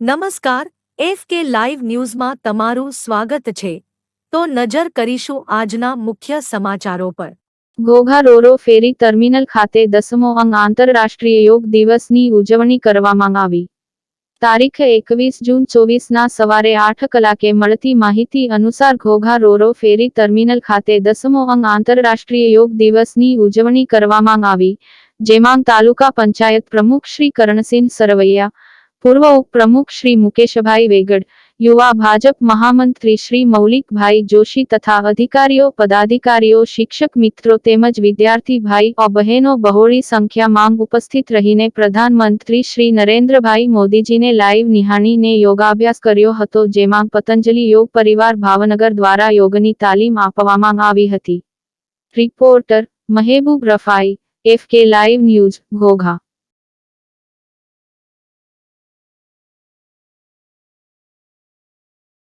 નમસ્કાર, F K live ન્યૂઝમાં તમારું સ્વાગત છે. તો નજર કરીશું આજના મુખ્ય સમાચારો પર. ઘોઘા રોરો ફેરી ટર્મિનલ ખાતે દસમો અંગ આંતરરાષ્ટ્રીય યોગ દિવસની ઉજવણી કરવામાં આવી. તારીખ એકવીસ જૂન ચોવીસના સવારે આઠ કલાકે મળતી માહિતી અનુસાર ઘોઘા રોરો ફેરી ટર્મિનલ ખાતે દસમો અંગ આંતરરાષ્ટ્રીય યોગ દિવસની ઉજવણી કરવામાં આવી, જેમાં તાલુકા પંચાયત પ્રમુખ શ્રી કરણસિંહ સરવૈયા પૂર્વ ઉપપ્રમુખ શ્રી મુકેશભાઈ વેગડ, યુવા ભાજપ મહામંત્રી શ્રી મૌલિકભાઈ જોશી તથા અધિકારીઓ, પદાધિકારીઓ, શિક્ષક મિત્રો તેમજ વિદ્યાર્થી ભાઈ ઓ બહેનો બહોળી સંખ્યામાં ઉપસ્થિત રહીને પ્રધાનમંત્રી શ્રી નરેન્દ્રભાઈ મોદીજીને લાઈવ નિહાળીને યોગાભ્યાસ કર્યો હતો, જેમાં પતંજલિ યોગ પરિવાર ભાવનગર દ્વારા યોગની તાલીમ આપવામાં આવી હતી. Reporter Mehboob Rafai, F K live news, Ghogha.